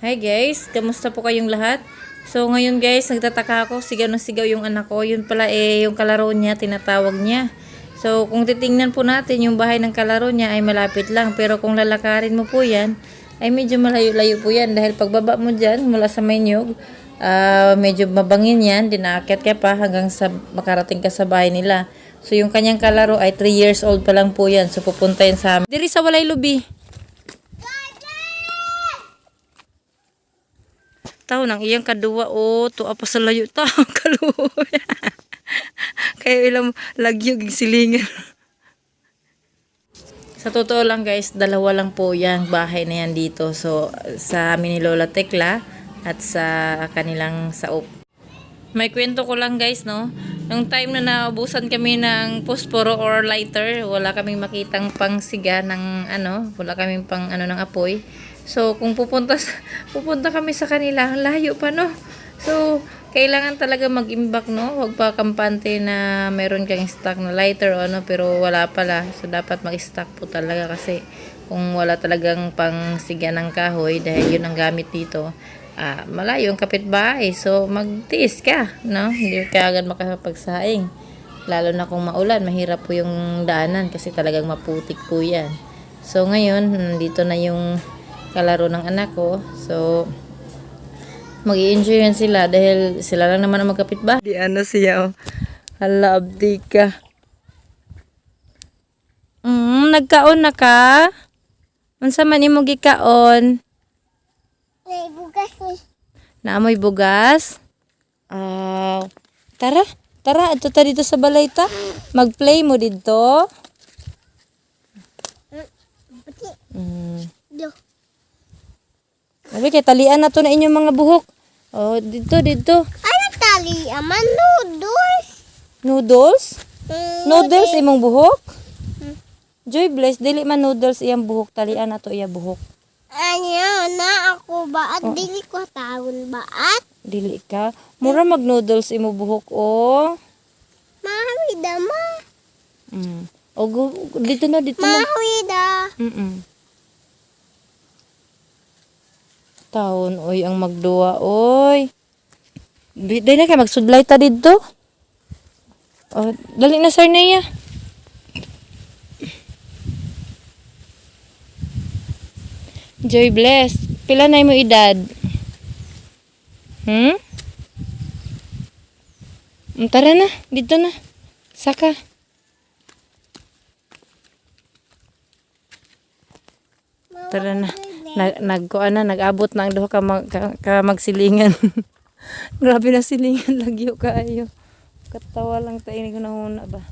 Hi guys, kamusta po kayong lahat? So ngayon guys, nagtataka ako, sigaw na sigaw yung anak ko. Yun pala eh, yung kalaro niya, tinatawag niya. So kung titingnan po natin, yung bahay ng kalaro niya ay malapit lang. Pero kung lalakarin mo po yan, ay medyo malayo-layo po yan. Dahil pagbaba mo dyan, mula sa Mayniyog, ah, medyo mabangin yan. Dinaakyat ka pa hanggang sa makarating ka sa bahay nila. So yung kanyang kalaro ay 3 years old pa lang po yan. So pupunta yan sa amin. Diri sa Walay Lubi. Tao nang iyang kadua o to apa sa layo tao kaluya. Kaya ilang lagyo gig silingan. Sa totoo lang guys, dalawa lang po yung bahay na yan dito. So sa amin ni Lola Tekla at sa kanilang saop. May kwento ko lang guys, no? Nung time na naubusan kami ng posporo or lighter, wala kaming makitang pangsiga ng ano, wala kaming pang ano ng apoy. So, kung pupunta, sa- pupunta kami sa kanila, ang layo pa, no? So, kailangan talaga mag-imbak, no? Huwag pa kampante na meron kang stock na lighter o ano, pero wala pala. So, dapat mag-stock po talaga kasi kung wala talagang pangsiga ng kahoy, dahil yun ang gamit dito, ah, malayo ang kapitbahay. So, magtiis ka, no? Hindi ka agad makapagsaing. Lalo na kung maulan, mahirap po yung daanan kasi talagang maputik po yan. So, ngayon, nandito na yung kalaro ng anak ko. So, mag enjoy yan sila dahil sila lang naman ang magkapitbahay. Di ano siya, oh. Hala, abdi ka. Mm, nagkaon na ka? Unsa man imo gikaon? May bugas ni. Naamoy bugas? Ah, tara, tara, ato ta dito sa balay ta. Mag-play mo dito. Mm. Sabi kay talian na to na inyong mga buhok. Oh, dito, dito. Ano tali? Aman noodles. Noodles? Mm, Noodles imong buhok? Hmm. Joy bless, dili man noodles iyang buhok, talian na to iya buhok. Ano na ako ba? At dili ko taon ba? At Dili ka. Mura mag noodles imo buhok oh. mahawi da ma. Mm. O dito na dito na. Mahawi da. Mm. Taon oy ang magduwa oy. Di na kay magsudlay ta didto. Oh, dali na sir Nea. Joy bless. Pila na mo edad? Hmm? Mm, Tara na, dito na. Saka. Tara na. Nag nagkuan na nag-abot na ang duha ka, mag, ka, ka magsilingan. Grabe na silingan lagyo kaayo. Katawa lang ta ini ko nahuna ba.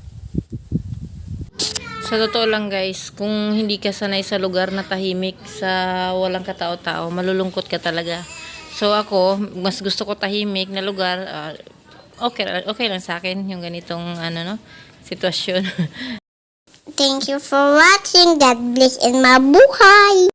Sa totoo lang guys, kung hindi ka sanay sa lugar na tahimik sa walang katao-tao, malulungkot ka talaga. So ako, mas gusto ko tahimik na lugar. ah, okay okay lang sa akin yung ganitong ano no sitwasyon. Thank you for watching. God bless and mabuhay.